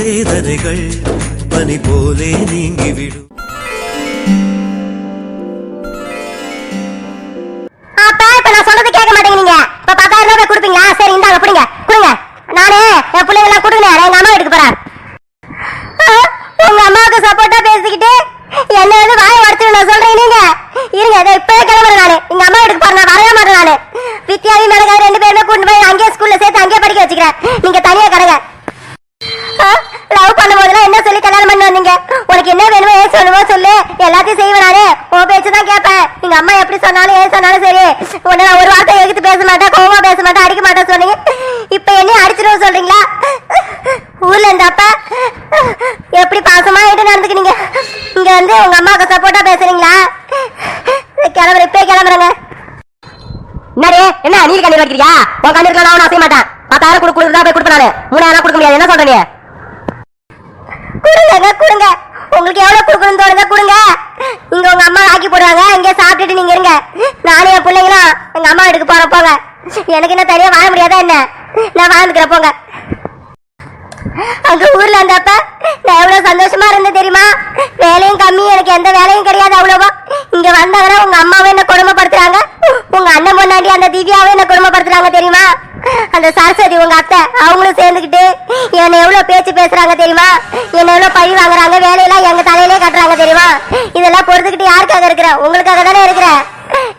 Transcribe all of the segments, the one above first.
வேதனைகள் பனி போலே நீங்கிவிடும். கொடுப்பீங்களா? சரி இந்தாங்க பிடிங்க கொடுங்க நானே என் பிள்ளைங்க எல்லாம் கொடுங்க நான் எங்க அம்மா வீட்டுக்கு போறேன் ஆ, உங்க அம்மாவுக்கு சப்போர்ட்டா பேசிக்கிட்டு என்ன வந்து வாய உடச்சு நான் சொல்றேன் நீங்க இருங்க இதை இப்பவே கிளம்புறேன் நானு எங்க அம்மா வீட்டுக்கு போறேன் நான் வரவே மாட்டேன் நானு வித்யாவையும் நடக்காது ரெண்டு பேருமே கூட்டு போய் அங்கேயே ஸ்கூல்ல சேர்த்து அங்கேயே படிக்க வச்சுக்கிறேன் நீங்க தனியா கடங்க லவ் பண்ணும்போதெல்லாம் என்ன சொல்லி கல்யாணம் பண்ணி வந்தீங்க உனக்கு என்ன வேணுமோ ஏன் சொல்லுவோ சொல்லு எல்லாத்தையும் செய்வேன் நானு உன் பேச்சு எங்க அம்மா எப்படி சொன்னாலும் ஏன் சொன்னாலும் சரி. உன்னை நான் ஒரு வார்த்தை எதிர்த்து பேச மாட்டேன் கோவமா பேச மாட்டேன் அடிக்க மாட்டேன் சொன்னீங்க. இப்ப என்ன அடிச்சிடும் சொல்றீங்களா? ஊர்ல இருந்தப்ப எப்படி பாசமா என்கிட்ட நடந்துக்கிறீங்க இங்க வந்து உங்க அம்மாவுக்கு சப்போர்ட்டா பேசுறீங்களா? கிளம்புற இப்பே கிளம்புறங்க. என்னடே? என்ன நீர் கண்ணீர் வைக்கிறியா உன் கண்ணீர் நான் செய்ய மாட்டேன். பத்தாயிரம் கொடு கொடுத்தா போய் கொடுப்பேன் நான். மூணாயிரம் கொடுக்க முடியாது. என்ன சொல்றீங்க நீ கொடுங்க கொடுங்க உங்களுக்கு எவ்வளவு கொடுக்கணும் தோணுங்க கொடுங்க இங்க உங்க அம்மா ஆக்கி போடுவாங்க இங்க சாப்பிட்டுட்டு நீங்க இருங்க நானும் என் பிள்ளைங்களும் எங்க அம்மா வீட்டுக்கு போற போங்க எனக்கு என்ன தனியா வாழ முடியாதா என்ன? நான் வாழ்ந்துக்கிறேன் போங்க. அங்க ஊர்ல இருந்தப்ப நான் எவ்வளவு சந்தோஷமா இருந்தேன் தெரியுமா? வேலையும் கம்மி எனக்கு எந்த வேலையும் கிடையாது அவ்வளவா. இங்க வந்தாங்கன்னா உங்க அம்மாவே என்ன கொடுமைப்படுத்துறாங்க. உங்க அண்ணன் பொண்ணாண்டி அந்த திவ்யாவே என்ன கொடுமைப்படுத்துறாங்க தெரியுமா? அந்த சரஸ்வதி உங்க அத்தை அவங்களும் சேர்ந்துக்கிட்டு என்னை எவ்வளவு பேச்சு பேசுறாங்க தெரியுமா? என்ன எவ்வளவு பழி வாங்குறாங்க வேலையெல்லாம் எங்க தலையிலே கட்டுறாங்க தெரியுமா? இதெல்லாம் பொறுத்துக்கிட்டு யாருக்காக இருக்கிற? உங்களுக்காக தானே இருக்கிறேன்.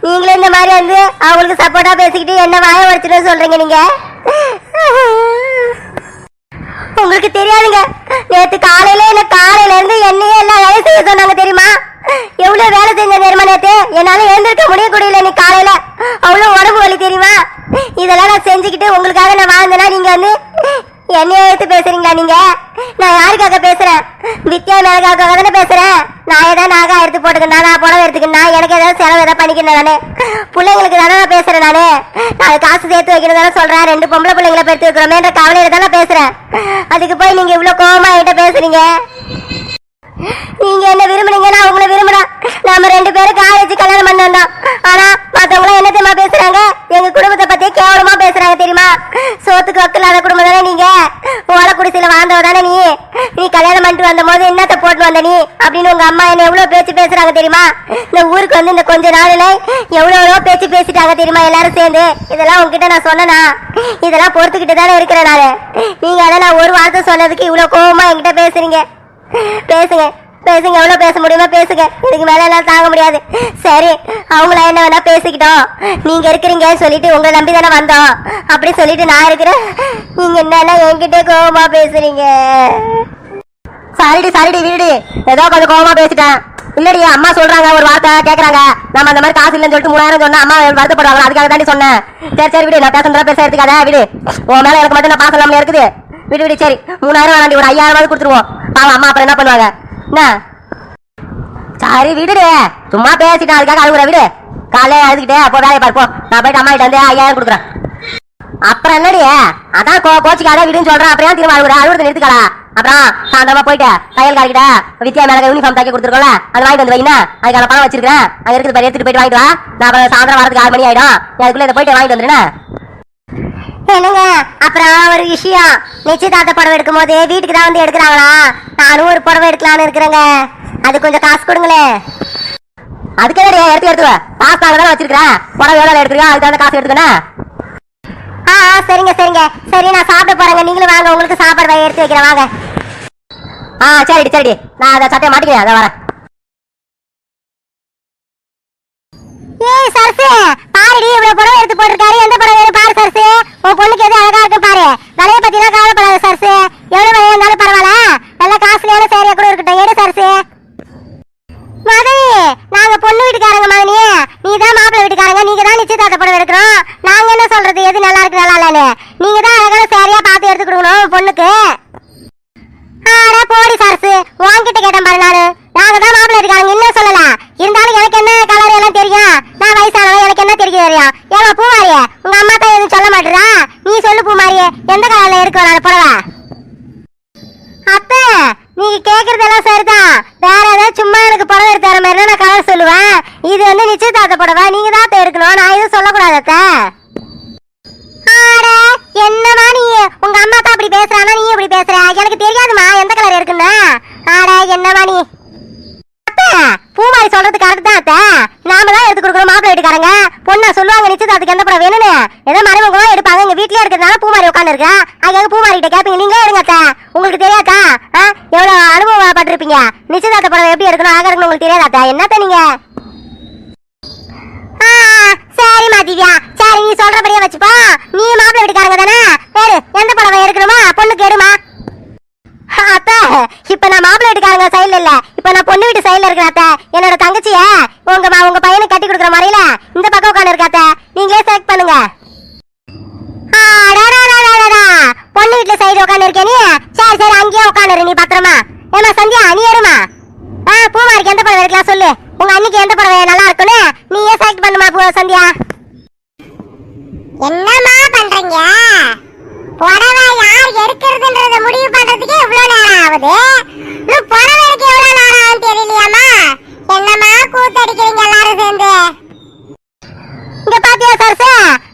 நீங்களும் இந்த மாதிரி வந்து அவங்களுக்கு சப்போர்ட்டா பேசிக்கிட்டு என்ன வாய உடைச்சிட்டு சொல்றீங்க நீங்க? உங்களுக்கு தெரியாதுங்க. நேத்து காலையில என்ன காலையில இருந்து என்னையே எல்லாம் வேலை செய்ய சொன்னாங்க தெரியுமா? எவ்வளவு வேலை செஞ்ச தெரியுமா நேத்து? என்னால எழுந்திருக்க முடிய நீ காலையில. அவ்வளவு உடம்பு வலி தெரியுமா? இதெல்லாம் நான் செஞ்சுக்கிட்டு உங்களுக்காக நான் வாழ்ந்தேனா நீங்க வந்து என்னைய எடுத்து பேசுறீங்களா நீங்க? நான் யாருக்காக பேசுறேன்? வித்யா மேலக்காக தானே பேசுறேன்? நான் ஏதாவது நாகா எடுத்து போட்டுக்கணும் நான் புடவை எடுத்துக்கணும் எனக்கு ஏதாவது செலவு ஏதாவது பண்ணிக்கணும் நானு. பிள்ளைங்களுக்கு தானே நான் பேசுறேன் நானே. நான் காசு சேர்த்து வைக்கணும் தானே சொல்றேன். ரெண்டு பொம்பளை பிள்ளைங்களை பெற்று வைக்கிறோமேன்ற கவலையில தானே பேசுறேன். அதுக்கு போய் நீங்க இவ்வளவு கோபமா என்கிட்ட பேசுறீங்க? நீங்க என்ன விரும்புனீங்க? நான் உங்களை விரும்புறேன். நாம ரெண்டு பேரும் காலேஜ் கல்யாணம் பண்ணோம் வந்தோம் ஆனா மத்தவங்க என்ன தெரியுமா பேசுறாங்க? எங்க குடும்பத்தை பத்தி கேவலமா பேசுறாங்க தெரியுமா? சோத்துக்கு வக்கில்லாத குடும்பம் தானே நீங்க. ஓலை குடிசையில வாழ்ந்தவ தானே நீ. வந்த போது என்னத்த போட்டு வந்த நீ? அப்படின்னு உங்க அம்மா என்ன எவ்வளவு பேச்சு பேசுறாங்க தெரியுமா? இந்த ஊருக்கு வந்து இந்த கொஞ்ச நாள்ல எவ்வளவு பேச்சு பேசிட்டாங்க தெரியுமா எல்லாரும் சேர்ந்து? இதெல்லாம் உங்ககிட்ட நான் சொன்னனா? இதெல்லாம் பொறுத்துக்கிட்டு தானே இருக்கிறேன் நானு. நீங்க அதை நான் ஒரு வார்த்தை சொன்னதுக்கு இவ்வளவு கோபமா என்கிட்ட பேசுறீங்க. பேசுங்க. பேசுங்க. எவ்வளவு பேச முடியுமோ பேசுங்க. இதுக்கு மேல எல்லாம் தாங்க முடியாது. சரி அவங்கள என்ன வேணா பேசிக்கிட்டோம். நீங்க இருக்கிறீங்க சொல்லிட்டு உங்களை நம்பி தானே வந்தோம். அப்படி சொல்லிட்டு நான் இருக்கிறேன். நீங்க என்னன்னா என்கிட்ட கோவமா பேசுறீங்க? சாரிடி சாரிடி வீடு ஏதோ கொஞ்சம் கோவமா பேசிட்டேன். இல்லடி அம்மா சொல்றாங்க ஒரு வார்த்தை கேக்குறாங்க. நம்ம அந்த மாதிரி காசு இல்லைன்னு சொல்லிட்டு மூணாயிரம் சொன்னா அம்மா வருத்தப்படுவாங்க அதுக்காக தாண்டி சொன்னேன். சரி சரி விடு நான் பேசுறதா பேச எடுத்துக்காத வீடு. உன் மேல எனக்கு மட்டும் நான் பாசம் இருக்குது. வீடு வீடு சரி. மூணாயிரம் வேணாண்டி ஒரு ஐயாயிரம் கொடுத்துருவோம். பாவம் அம்மா அப்புறம் என்ன பண்ணுவாங்க? என்ன? சாரி வீடு சும்மா பேசிட்டேன் அதுக்காக அழுகுற வீடு. காலையில அழுதுகிட்டே அப்போ வேலையை பார்ப்போம் நான் போயிட்டு அம்மா கிட்ட வந்து ஐயாயிரம் கொடுக்குறேன். அப்புறம் என்னடி? அதான் கோ கோச்சிக்காத வீடுன்னு சொல்றேன். அப்புறம் திரும்ப அழுகுற? அழுகுறது நிறுத்துக்கலாம் அப்புறம் சாயந்தரமா போயிட்டு தையல் காரிக்கிட்ட வித்யா மேல யூனிஃபார்ம் தைக்க கொடுத்துருக்கோம்ல அது வாங்கிட்டு வந்து வைனா அதுக்கான பணம் வச்சிருக்கேன் அங்க இருக்குது பாரு, எடுத்துட்டு போயிட்டு வாங்கிட்டு வா. நான் அப்புறம் சாயந்தரம் வரதுக்கு ஆறு மணி ஆயிடும். அதுக்குள்ள இதை போயிட்டு வாங்கிட்டு வந்துடுறேன் என்னங்க? அப்புறம் ஒரு விஷயம். நிச்சயதார்த்த புடவை எடுக்கும் போது வீட்டுக்கு தான் வந்து எடுக்கிறாங்களா? நானும் ஒரு புடவை எடுக்கலாம்னு இருக்கிறேங்க. அது கொஞ்சம் காசு கொடுங்களேன் அதுக்கு எடுத்து எடுத்து காசு நாங்க தானே வச்சிருக்கிறேன். புடவை எவ்வளோ எடுத்துருக்கோம் அதுக்கு தகுந்த காசு எடுத்துக்கணும் ஆ சரிங்க சரிங்க. சரி நான் சாப்பிட போறேங்க. நீங்களும் வாங்க. உங்களுக்கு சாப்பாடு வாங்கி எடுத்து வைக்கிறேன். வாங்க. ஆ சரிடி சரிடி. நான் அதை சட்டையை மாட்டிக்கிறேன். அதை வரேன். ஏய் சரசு. பாருடி இவ்வளவு புடவை எடுத்து போட்டிருக்காரு. எந்த புடவை வேணும் பாரு சரசு. உன் பொண்ணுக்கு எது அழகா இருக்கு பாரு. நல்ல பத்திலாம் கவலைப்படாத சரசு எவ்வளவு விலையா இருந்தாலும் பரவாயில்ல நல்ல காஸ்ட்லியான சேரியா கூட இருக்கட்டும் எடு சரசு மதனி நாங்க பொண்ணு வீட்டுக்காரங்க மதனி நீ தான் மாப்பிள்ளை வீட்டுக்காரங்க நீங்க தான் நிச்சயதார்த்த புடவை எடுக்கிறோம் நாங்க என்ன எது நல்லா இருக்கு நல்லா இல்லைன்னு நீங்க தான் அழகான சரியா பார்த்து எடுத்து கொடுக்கணும் பொண்ணுக்கு ஆட போடி சரசு உன்கிட்ட கேட்டேன் பாரு நானு நாங்க தான் மாப்பிள்ளை இருக்காங்க இன்னும் சொல்லல இருந்தாலும் எனக்கு என்ன கலர் எல்லாம் தெரியும் நான் வயசானவன் எனக்கு என்ன தெரியும் தெரியும் ஏமா பூமாரியே உங்க அம்மா தான் எதுவும் சொல்ல மாட்டேறா நீ சொல்லு பூமாரியே எந்த கலர்ல இருக்கும் நான் புடவை அத்தை நீங்க கேக்குறதெல்லாம் சரிதான் வேற ஏதாவது சும்மா எனக்கு பணம் எடுத்து தர மாதிரி நான் கலர் சொல்லுவேன். இது வந்து நிச்சயதார்த்த புடவை நீங்க தான் அத்தை எடுக்கணும் நான் எதுவும் சொல்லக்கூடாது அத்தை ஆட என்னமா நீ உங்க அம்மா தான் அப்படி பேசுறானா நீ இப்படி பேசுற எனக்கு தெரியாதுமா எந்த கலர் இருக்குன்னு ஆட என்னமா நீ அத்தை, பூமாரி சொல்றது கரெக்ட் தான் அத்தை நாம தான் எடுத்து கொடுக்குறோம் மாப்பிள்ளை வீட்டுக்காரங்க பொண்ணா சொல்லுவாங்க நிச்சயதார்த்துக்கு எந்த படம் வேணும்னு ஏதோ மருமகம் எடுப்பாங்க எங்க வீட்லயே இருக்கிறதுனால பூமாரி உட்காந்து இருக்கா அங்க பூமாரி கிட்ட கேப்பீங்க நீங்களே எடுங்க அத்தை உங்களுக்கு தெரியாதா ஆ, எவ்வளவு அனுபவப்பட்டிருப்பீங்க நிச்சயதார்த்த படம் எப்படி எடுக்கணும் அழகா என்னத்த நீங்க? சரிமா திவ்யா. சரி நீ சொல்றபடியே வச்சுப்போ நீ மாப்பிள்ளை வீட்டுக்காரங்க தானே பேரு எந்த புடவை எடுக்கணுமா பொண்ணுக்கு எடுமா அத்தை இப்ப நான் மாப்பிள்ளை வீட்டுக்காரங்க சைடுல இல்ல இப்ப நான் பொண்ணு வீட்டு சைடுல இருக்கிற அத்தை என்னோட தங்கச்சிய உங்க ம- உங்க பையனுக்கு கட்டி கொடுக்குற முறையில இந்த பக்கம் உட்காந்து இருக்க அத்தை நீங்களே செலக்ட் பண்ணுங்க அடடடடடடா. பொண்ணு வீட்டுல சைடு உட்காந்து இருக்கே நீ சரி சரி அங்கேயே உட்காந்துரு நீ பத்திரமா ஏமா சந்தியா நீ எடுமா ஆ பூமாரிக்கு எந்த படம் எடுக்கலாம் சொல்லு உங்க அன்னைக்கு எந்த படம் நல்லா இருக்குன்னு நீயே செலக்ட் பண்ணுமா பூ சந்தியா என்னம்மா பண்றீங்க புடவை யார் எடுக்கிறதுன்றத முடிவு பண்றதுக்கே இவ்வளவு நேரம் ஆகுது இன்னும் புடவை எடுக்க எவ்வளவு நேரம் ஆகும் தெரியலையாமா என்னம்மா கூத்தடிக்கிறீங்க எல்லாரும் சேர்ந்து இங்க பாத்தியா சரசு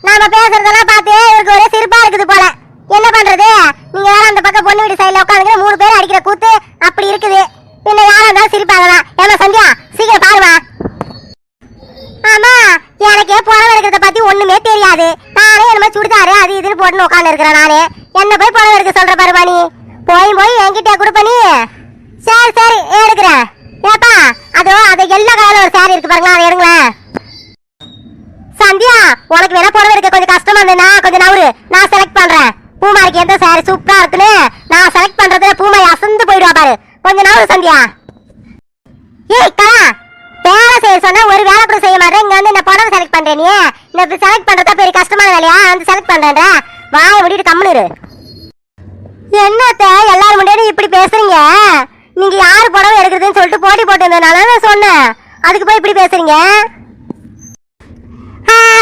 நாம பேசுறதெல்லாம் பார்த்து இவருக்கு ஒரே சிரிப்பா இருக்குது போல என்ன பண்றது நீங்க வேற அந்த பக்கம் பொண்ணு வீடு சைடுல உட்காந்துக்கிற மூணு பேர் அடிக்கிற கூத்து அப்படி இருக்குது பின்ன யாரா இருந்தாலும் சிரிப்பாங்க தான் ஏமா சந்தியா சீக்கிரம் பாருமா ஆமா எனக்கு புடவை எடுக்கிறத பத்தி ஒண்ணுமே தெரியாது நானே என்னமோ சுடிதாரு அது இதுன்னு போட்டுன்னு உட்காந்து இருக்கிறேன் நானே என்ன போய் புடவை எடுக்க சொல்ற பாருமா நீ போய் போய் என்கிட்ட கொடுப்ப நீ சரி சரி எடுக்கிறேன் ஏப்பா அதோ அது எல்லா கலர்ல ஒரு சாரி இருக்கு பாருங்களா அதை எடுங்களேன் சந்தியா உனக்கு வேணா புடவை எடுக்க நான் கொஞ்சம் நவரு நான் செலக்ட் பண்றேன். பூமாரிக்கு எந்த சாரி சூப்பரா இருக்குன்னு நான் செலக்ட் பண்றதுல பூமாரி அசந்து போயிடுவா பாரு. கொஞ்சம் நவரு சந்தியா? ஏய் கலா வேலை செய்ய சொன்னா ஒரு வேலை கூட செய்ய மாட்டேன். இங்க வந்து இந்த புடவை செலக்ட் பண்றேன் நீ. இந்த செலக்ட் பண்றதா பெரிய கஷ்டமான வேலையா? வந்து செலக்ட் பண்றேன்ற. வாய முடிட்டு கம்முனு இரு. என்னத்த எல்லாரும் முன்னாடி இப்படி பேசுறீங்க? நீங்க யாரு புடவை எடுக்கிறதுன்னு சொல்லிட்டு போட்டி போட்டு நான் சொன்னேன். அதுக்கு போய் இப்படி பேசுறீங்க?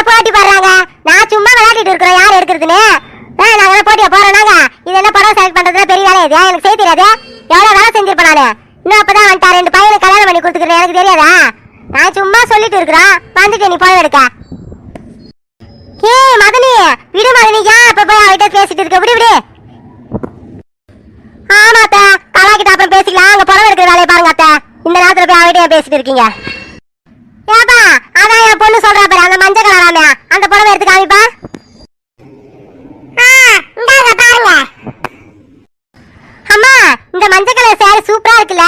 போட்டி போடுறாங்க. நான் சும்மா விளையாடிட்டு இருக்கிறோம் யார் எடுக்கிறதுன்னு? ஆ, நாங்க போட்டியை போட்டியா போறோம் இது என்ன படம் செலக்ட் பண்றதுல பெரிய வேலை இது. எனக்கு செய்ய தெரியாது. எவ்வளவு வேலை செஞ்சிருப்பேன் நானு? இன்னும் அப்பதான் வந்துட்டா. ரெண்டு பையனை கல்யாணம் பண்ணி கொடுத்துக்கிறேன். எனக்கு தெரியாதா? நான் சும்மா சொல்லிட்டு இருக்கிறேன். வந்துட்டு நீ புடவை எடுக்க. ஏய் மதனி விடு மதனி. ஏன் அப்ப போய் அவகிட்ட பேசிட்டு இருக்க? விடு விடு. ஆமா அத்தை. அப்புறம் பேசிக்கலாம். அங்க பழம் எடுக்கிற வேலையை பாருங்க அத்தை. இந்த நேரத்துல போய் அவகிட்ட பேசிட்டு இருக்கீங்க. ஏப்பா அதான் என் பொண்ணு சொல்றா பாரு அந்த மஞ்சள் கலராமே அந்த புடவை எடுத்து காமிப்பா. இந்தாங்க பாருங்க. அம்மா இந்த மஞ்சள் கலர் சேரீ சூப்பரா இருக்குல்ல?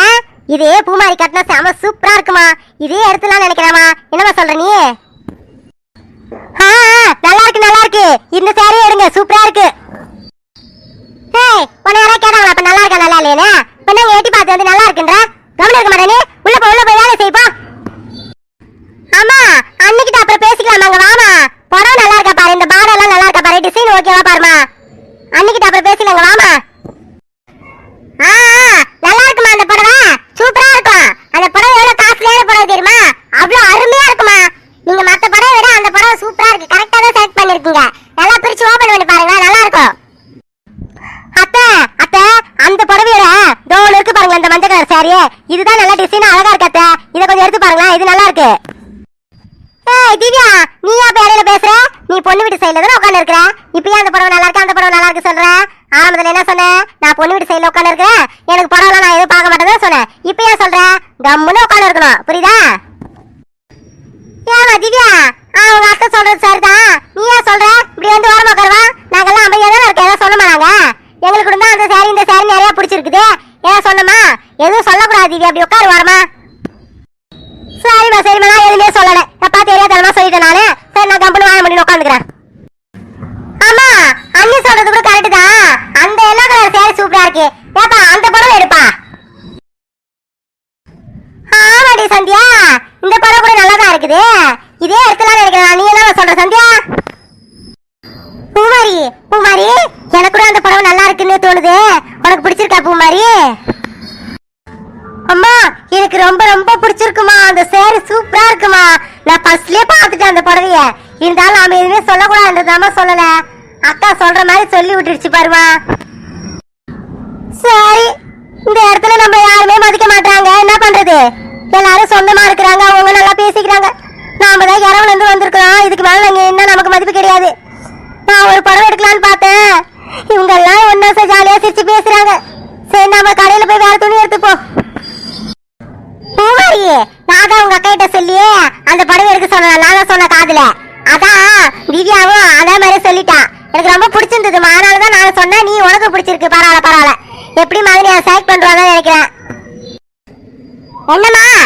இதே பூமாரி கட்டின செம சூப்பரா இருக்குமா? இதே எடுத்துலாம் நினைக்கிறேமா என்னமா சொல்ற நீ? ஆ, நல்லா இருக்கு நல்லா இருக்கு. இந்த சேரீ எடுங்க சூப்பரா இருக்கு. ஏய் உன்னை யாராவது கேட்டாங்களா? அப்ப நல்லா இருக்கா நல்லா இல்லையா இப்ப என்ன எட்டி பார்த்து வந்து நல்லா இருக்குன்ற? கவனம் இருக்க மாட்டேனே உள்ள போய் உள்ள போய் வேலை செய்ப்பா ஆமா அன்னைக்கிட்ட அப்புறம் பேசிக்கலாம் அங்க வாமா. படம் நல்லா இருக்கா பாரு இந்த பாடம் எல்லாம் நல்லா இருக்கா பாரு டிசைன் ஓகேவா பாருமா. அன்னைக்கிட்ட அப்புறம் பேசிக்கலாங்க வாமா. ஆ ஆ, நல்லா இருக்குமா அந்த புடவை? சூப்பரா இருக்கும். அந்த புடவை எவ்வளவு காஸ்ட்லியான புடவை தெரியுமா? அவ்வளவு அருமையா இருக்குமா. நீங்க மத்த படம் விட அந்த படம் சூப்பரா இருக்கு. கரெக்டா தான் செலக்ட் பண்ணிருக்கீங்க நல்லா பிரிச்சு ஓபன் பண்ணி பாருங்க நல்லா இருக்கும் அத்தை அத்தை அந்த புடவையோட தோல் இருக்கு பாருங்க இந்த மஞ்சள் கலர் சாரி இதுதான் நல்லா டிசைன் அழகா இருக்கு அத்தை இதை கொஞ்சம் எடுத்து பாருங்களேன் இது நல்லா இருக்கு ஏய் திவ்யா நீ அப்ப இடையில பேசுற நீ பொண்ணு வீட்டு சைடுல தானே உட்கார்ந்து இருக்கிற இப்பயே அந்த படம் நல்லா இருக்கு அந்த படம் நல்லா இருக்கு சொல்றேன் ஆரம்பத்துல என்ன சொன்னேன் நான் பொண்ணு வீட்டு சைடுல உட்காந்து இருக்கிறேன் எனக்கு புடவை நான் எதுவும் பார்க்க மாட்டேன்னு சொன்னேன் இப்பயே சொல்றேன் கம்முன்னு உட்காந்து இருக்கணும் புரியுதா? ஏமா திவ்யா? ஆ உங்க அத்தை சொல்றது சரிதான். நீ ஏன் சொல்ற? இப்படி வந்து ஓரமா உட்காருவா? நாங்கெல்லாம் அமைதியா தான் இருக்கோம். எதாவது சொன்னோமா நாங்க? எங்களுக்கு இருந்தா அந்த சாரி இந்த சாரி நிறைய பிடிச்சிருக்குது. ஏன் சொன்னமா? எதுவும் சொல்லக்கூடாது திவ்யா. அப்படி உட்காரு வரமா சரிம்மா சரிம்மா. நான் எதுவுமே சொல்லலை. தப்பா தெரியாதனமா சொல்லிட்டேன் நானு நான் கம்பெனி வாங்க முடியும் உட்காந்துக்கிறேன் ஆமா அண்ணி சொல்றது கூட கரெக்ட் தான் அந்த எல்லோ கலர் சேரி சூப்பரா இருக்கு ஏப்பா அந்த படம் எடுப்பா ஆமாடி சந்தியா இந்த படம் கூட நல்லா தான் இருக்குது இதே எடுத்துலாம் நினைக்கிறேன் நீ என்ன சொல்ற சந்தியா தோணுது உனக்கு பிடிச்சிருக்கா பூ மாதிரி அம்மா எனக்கு ரொம்ப ரொம்ப பிடிச்சிருக்குமா அந்த சேரு சூப்பரா இருக்குமா நான் ஃபர்ஸ்ட்லயே பார்த்துட்டேன் அந்த புடவைய. இருந்தாலும் அவன் எதுவுமே சொல்லக்கூடாதுன்றதாம சொல்லல. அக்கா சொல்ற மாதிரி சொல்லி விட்டுருச்சு பாருமா. சரி இந்த இடத்துல நம்ம யாருமே மதிக்க மாட்டாங்க என்ன பண்றது? எல்லாரும் சொந்தமா இருக்கிறாங்க அவங்க நல்லா பேசிக்கிறாங்க. நாம தான் இரவுல இருந்து வந்திருக்கிறோம். இதுக்கு மேல நாங்க என்ன நமக்கு மதிப்பு கிடையாது. நான் ஒரு படம் எடுக்கலாம்னு பார்த்தேன். இவங்க எல்லாம் ஒன்னா ஜாலியா சிரிச்சு பேசுறாங்க. சரி நம்ம கடையில போய் வேற துணி எடுத்துப்போம். பூமாரி நான் தான் உங்க அக்கா கிட்ட சொல்லி அந்த படம் எடுக்க சொன்னேன். நான் தான் சொன்ன காதுல. அதான் திவ்யாவும் அதே மாதிரி சொல்லிட்டான் எனக்கு ரொம்ப பிடிச்சிருந்ததுமா அதனால தான் நான் சொன்னேன் நீ உனக்கு பிடிச்சிருக்கு. பரவாயில்ல பரவாயில்ல. எப்படி மாதிரி நான் செலக்ட் பண்றோம்னு நினைக்கிறேன். என்னம்மா என்னம்மா?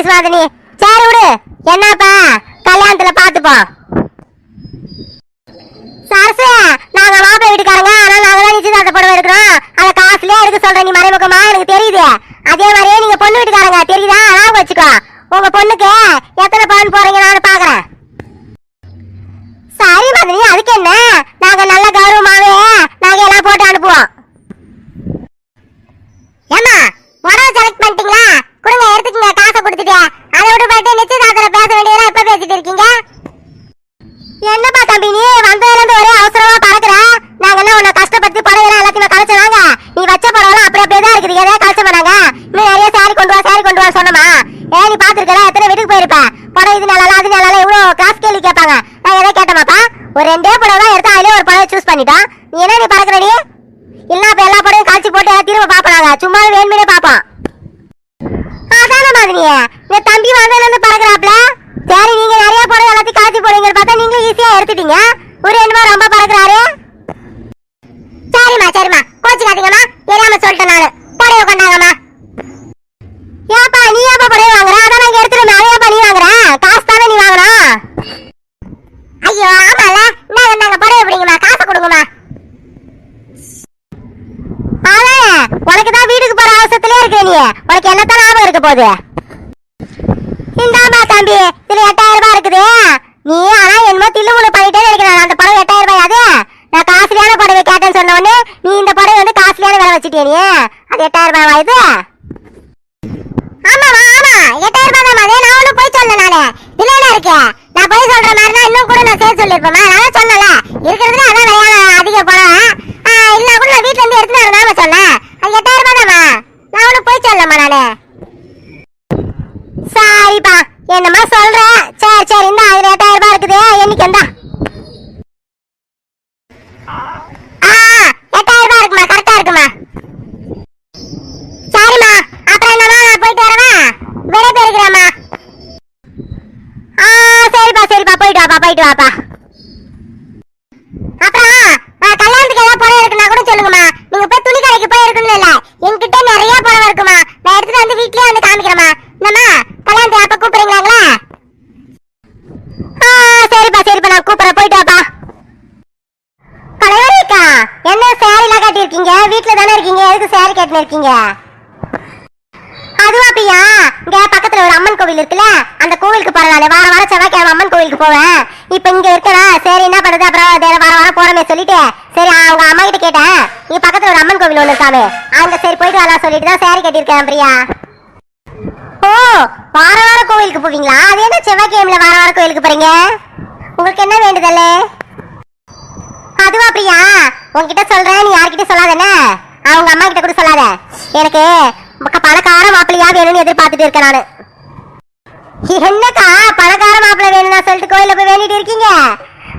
பேசுவாத நீ சரி விடு. என்னப்பா? கல்யாணத்துல பாத்துப்போம் சரசு நாங்க மாப்பிள்ளை வீட்டுக்காரங்க. ஆனா நாங்க தான் நிச்சயதார்த்த புடவை எடுக்கிறோம். அதை காசுலயே எடுக்க சொல்ற நீ மறைமுகமா? எனக்கு தெரியுது. அதே மாதிரியே நீங்க பொண்ணு வீட்டுக்காரங்க. தெரியுதா? ஞாபகம் வச்சுக்கோ. உங்க பொண்ணுக்கு எத்தனை பவுன் போறீங்க நான் பாக்குறேன் சரி மதனி அதுக்கு என்ன நாங்க நல்ல கௌரவமாவே நாங்க எல்லாம் போட்டு அனுப்புவோம் ஏமா உடவை செலக்ட் பண்ணிட்டீங்களா கொடுங்க எடுத்துக்கங்க காசை கொடுத்துட்டு அதை விட்டு போயிட்டு நிச்சயதார்த்தத்துல பேச வேண்டியதெல்லாம் எப்ப பேசிட்டு இருக்கீங்க என்னப்பா தம்பி நீ வந்ததுல இருந்து ஒரே அவசரமா பறக்குற? நாங்க என்ன உன்னை கஷ்டப்பட்டு படகுல எல்லாத்தையுமே கலைச்சதாங்க நீ வச்ச படம்லாம் அப்படி அப்படியே தான் இருக்குது. எதாவது கலைச்ச போனாங்க? இன்னும் நிறைய சாரி கொண்டு வா சாரி கொண்டு வா சொன்னமா? ஏ நீ பாத்துருக்கல எத்தனை வீட்டுக்கு போயிருப்ப? படம் இது நல்லா அது நல்லா இவ்வளவு காசு கேள்வி கேட்பாங்க? நான் எதை கேட்டமாப்பா ஒரு ரெண்டே படம் தான் எடுத்தா அதிலே ஒரு படம் சூஸ் பண்ணிட்டோம் நீ என்ன நீ பறக்குற நீ இல்ல அப்ப எல்லா படையும் கழிச்சு போட்டு திரும்ப பாப்பனாங்க சும்மா வேணுமே பார்ப்போம் அதான மாதிரி இந்த தம்பி வந்ததுல இருந்து பறக்குறாப்ல சரி நீங்க நிறைய படம் எல்லாத்தையும் கழிச்சு போடுவீங்க பார்த்தா நீங்களும் ஈஸியா எடுத்துட்டீங்க ஒரு ரெண்டு பேரும் ரொம்ப பறக்குறாரு சரிம்மா சரிம்மா கோச்சுக்காதீங்கம்மா தெரியாம சொல்லிட்டேன் நானு புடவை கொண்டாங்கம்மா ஏப்பா நீ ஏப்பா புடவை வாங்குற அதான் நாங்க எடுத்துருந்தோம் அதை ஏப்பா நீ வாங்குற காசு தானே நீ வாங்கணும் ஐயோ ஆமால இந்தாங்க இந்தாங்க புடவை பிடிங்கம்மா காசை கொடுங்கம்மா அதான் உனக்கு தான் வீட்டுக்கு போற அவசரத்திலே இருக்க நீ உனக்கு என்னத்தான் லாபம் இருக்க போகுது. இந்தாமா தம்பி இதுல எட்டாயிரம் ரூபாய் இருக்குது. நீ ஆனா என்னமோ தில்லுமுள்ளு பண்ணிட்டே இருக்கிறேன் அந்த படம் எட்டாயிரம் ரூபாய் அது? நான் காஸ்ட்லியான புடவை கேட்டேன்னு சொன்ன உடனே நீ இந்த புடவை வந்து காஸ்ட்லியான விலை வச்சுட்டே நீ? அது எட்டாயிரம் ரூபாய் ஆயுது ஆமாமா ஆமா. எட்டாயிரம் ரூபாய் தான் அதே நான் ஒன்றும் போய் சொல்ல நானு. இதுல என்ன இருக்கு? நான் போய் சொல்ற மாதிரினா இன்னும் கூட நான் சேர்த்து சரிப்பா என்னம்மா சொல்ற சரி சரி இந்த அதுல எட்டாயிரம் ரூபாய் இருக்குது என்னைக்கு எந்தா ஆ எட்டாயிரம் ரூபாய் இருக்குமா கரெக்டா இருக்குமா சரிம்மா அப்புறம் என்னம்மா நான் போயிட்டு வரவா விடை பெறுகிறேம்மா ஆ சரிப்பா சரிப்பா போயிட்டு வாப்பா போயிட்டு வாப்பா அப்புறம் ஆ, கல்யாணத்துக்கு ஏதாவது புடவை இருக்குன்னா கூட சொல்லுங்கம்மா நீங்க போய் துணி கடைக்கு போய் இருக்கணும் இல்ல என்கிட்ட நிறைய புடவை இருக்குமா நான் எடுத்துட்டு வந்து வீட்லயே வந்து காமிக்கிறேம்மா என்னம்மா கல்யாணத்துக்கு அப்ப கூப்பிடுறீங்களாங்களா ஆ சரிப்பா சரிப்பா நான் கூப்பிடுறேன் போயிட்டு வாப்பா கலைவரிக்கா என்ன சேரீலாம் கட்டியிருக்கீங்க வீட்ல தானே இருக்கீங்க இருக்கீங்க? அதுவா பிரியா? இங்க பக்கத்துல ஒரு அம்மன் கோவில் இருக்குல்ல? அந்த கோவிலுக்கு போறதால வார வாரம் செவ்வாய்க்கிழமை அம்மன் கோவிலுக்கு போவேன். இப்ப இங்க இருக்கனா சரி என்ன பண்றது அப்புறம் வேற வார வாரம் போறமே சொல்லிட்டு. சரி அவங்க அம்மா கிட்ட கேட்டேன். இங்க பக்கத்துல ஒரு அம்மன் கோவில் ஒண்ணு இருக்காமே அங்க சரி போயிட்டு வரலாம் சொல்லிட்டு தான் சேரி கட்டியிருக்கேன் பிரியா. ஓ வார வாரம் கோவிலுக்கு போவீங்களா? அது என்ன செவ்வாய்க்கிழமையில வார வாரம் கோவிலுக்கு போறீங்க? உங்களுக்கு என்ன வேண்டுதலே? அதுவா பிரியா உன்கிட்ட சொல்றேன் நீ யார்கிட்ட சொல்லாதேன அவங்க அம்மா கிட்ட கூட சொல்லாத. எனக்கு மக்க- பணக்கார மாப்பிள்ளையா வேணும்னு எதிர்பார்த்துட்டு இருக்கேன் நானு. என்னக்கா பணக்கார மாப்பிள்ளை வேணும்னா சொல்லிட்டு கோயில போய் வேண்டிட்டு இருக்கீங்க?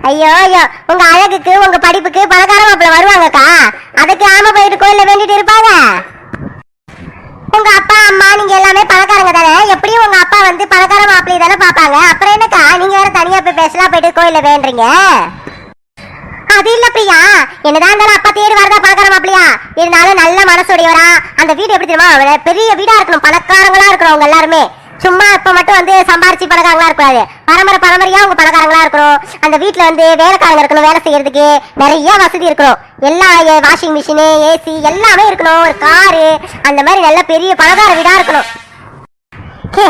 ஐயோ ஐயோ உங்க அழகுக்கு உங்க படிப்புக்கு பணக்கார மாப்பிள்ளை வருவாங்கக்கா. அதுக்கு ஆம போயிட்டு கோயில வேண்டிட்டு இருப்பாங்க. உங்க அப்பா அம்மா நீங்க எல்லாமே பணக்காரங்க தானே? எப்படியும் உங்க அப்பா வந்து பணக்கார மாப்பிள்ளை தானே பாப்பாங்க அப்புறம் என்னக்கா நீங்க வேற தனியா போய் பேசலாம் போயிட்டு கோயில வேண்டுறீங்க? அது இல்ல பிரியா. என்னதான் இருந்தாலும் அப்பா தேடி வரதா பணக்கார அப்படியா இருந்தாலும் நல்ல மனசுடையவரா. அந்த வீடு எப்படி தெரியுமா? பெரிய வீடா இருக்கணும். பணக்காரங்களா இருக்கிறவங்க எல்லாருமே. சும்மா இப்ப மட்டும் வந்து சம்பாரிச்சு பணக்காரங்களா இருக்காது பரம்பரை பரம்பரையா அவங்க பணக்காரங்களா இருக்கணும். அந்த வீட்ல வந்து வேலைக்காரங்க இருக்கணும் வேலை செய்யறதுக்கு நிறைய வசதி இருக்கணும். எல்லா வாஷிங் மிஷினு ஏசி எல்லாமே இருக்கணும். ஒரு காரு அந்த மாதிரி நல்ல பெரிய பணக்கார வீடா இருக்கணும்.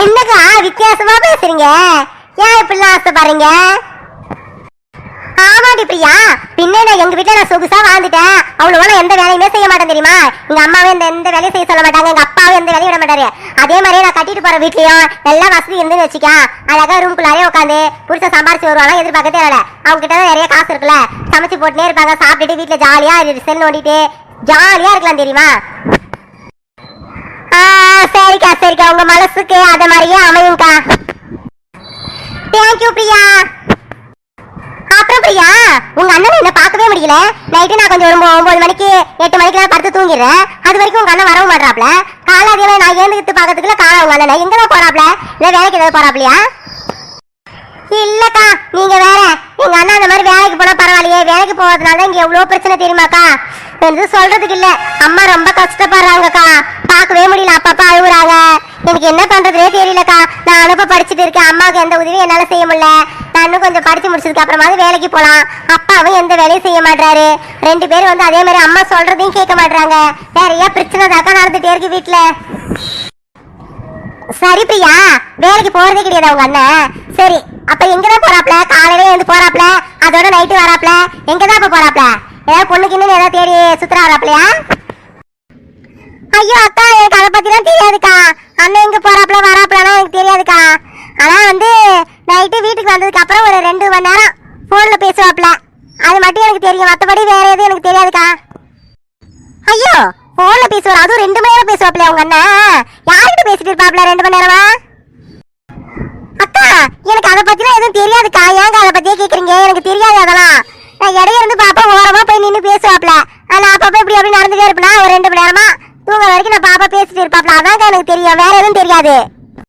என்னக்கா வித்தியாசமா பேசுறீங்க? ஏன் இப்படிலாம் ஆசைப்படுறீங்க? ஆமாடி பிரியா. பின்ன நான் எங்க வீட்டுல நான் சொகுசா வாழ்ந்துட்டேன். அவ்வளவு எந்த வேலையுமே செய்ய மாட்டேன் தெரியுமா? எங்க அம்மாவே எந்த எந்த வேலையும் செய்ய சொல்ல மாட்டாங்க. எங்க அப்பாவும் எந்த வேலையும் விட மாட்டாரு. அதே மாதிரியே நான் கட்டிட்டு போற வீட்லயும் எல்லா வசதி இருந்துன்னு வச்சுக்க அழகா ரூம்குள்ளாரே உட்காந்து புருஷ சம்பாரிச்சு வருவாங்க எதிர்பார்க்க தேவையில்ல. அவங்க கிட்ட தான் நிறைய காசு இருக்குல்ல. சமைச்சு போட்டுனே இருப்பாங்க சாப்பிட்டுட்டு வீட்டுல ஜாலியா செல் நோண்டிட்டு ஜாலியா இருக்கலாம் தெரியுமா? சரிக்கா சரிக்கா. உங்க மனசுக்கு அத மாதிரியே அமையும்க்கா. தேங்க்யூ பிரியா. அப்புறம் உங்க அண்ணன் என்ன பார்க்கவே முடியல. நைட்டு நான் கொஞ்சம் ஒரு ஒன்பது மணிக்கு எட்டு மணிக்கெல்லாம் படுத்து தூங்கிடுறேன். அது வரைக்கும் உங்க அண்ணன் வரவும் மாட்டாப்ல காலை அதே நான் ஏந்துக்கிட்டு பார்க்கறதுக்குள்ள காலை உங்க அண்ணன். எங்க தான் போறாப்ல? இல்ல வேலைக்கு ஏதாவது போறாப்லையா? இல்லக்கா நீங்க வேற. எங்க அண்ணா அந்த மாதிரி வேலைக்கு போனா பரவாயில்லையே. வேலைக்கு போவதனால இங்க எவ்வளவு பிரச்சனை தெரியுமாக்கா? என்று சொல்றதுக்கு இல்ல. அம்மா ரொம்ப கஷ்டப்படுறாங்கக்கா. பார்க்கவே முடியல. அப்பப்பா அழுகுறாங்க. எனக்கு என்ன பண்றதுனே தெரியலக்கா. நான் அனுப்ப படிச்சுட்டு இருக்கேன். அம்மாவுக்கு எந்த உதவியும் என்னால செய்ய முடியல. நான் கொஞ்சம் படிச்சு முடிச்சதுக்கு அப்புறமாவது வேலைக்கு போலாம். அப்பாவும் எந்த வேலையும் செய்ய மாட்டாரு ரெண்டு பேரும் வந்து அதே மாதிரி அம்மா சொல்றதையும் கேட்க மாட்டாங்க நிறைய பிரச்சனை தாக்கா நடந்துட்டே இருக்கு வீட்டுல சரி பிரியா வேலைக்கு போறதே கிடையாது அவங்க அண்ணன். சரி அப்ப எங்கதான் போறாப்ல? காலையில எழுந்து போறாப்ல? அதோட நைட்டு வராப்ல? எங்கதான் அப்ப போறாப்ல? ஏதாவது பொண்ணுக்கு இன்னும் ஏதாவது தேடி சுத்துறா வராப்லையா? ஐயோ அக்கா எனக்கு அதை பத்தி தான் தெரியாதுக்கா. அண்ணன் எங்க போறாப்ல வராப்லாம் எனக்கு தெரியாதுக்கா. ஆனா வந்து நைட்டு வீட்டுக்கு வந்ததுக்கு அப்புறம் ஒரு ரெண்டு மணி நேரம் போன்ல பேசுவாப்ல. அது மட்டும் எனக்கு தெரியும். மற்றபடி வேற எதுவும் எனக்கு தெரியாதுக்கா. ஐயோ போன்ல பேசுவார். அதுவும் ரெண்டு மணி நேரம் பேசுவாப்ல உங்க அண்ணன் யார்கிட்ட பேசிட்டு இருப்பாப்ல ரெண்டு மணி நேரமா? அக்கா எனக்கு அதை பத்திலாம் எதுவும் தெரியாதுக்கா. ஏங்க அதை பத்தியே கேக்குறீங்க? எனக்கு தெரியாது அதெல்லாம். நான் இடையில இருந்து பாப்பா ஓரமா போய் நின்னு பேசுவாப்ல. ஆனா அப்பப்ப இப்படி அப்படி நடந்துட்டே இருப்பேன்? ஒரு ரெண்டு மணி நேரமா தூங்க வரைக்கும் நான் பாப்பா பேசிட்டு இருப்பாப்ல. அதாங்க எனக்கு தெரியும். வேற எதுவும் தெரியாது.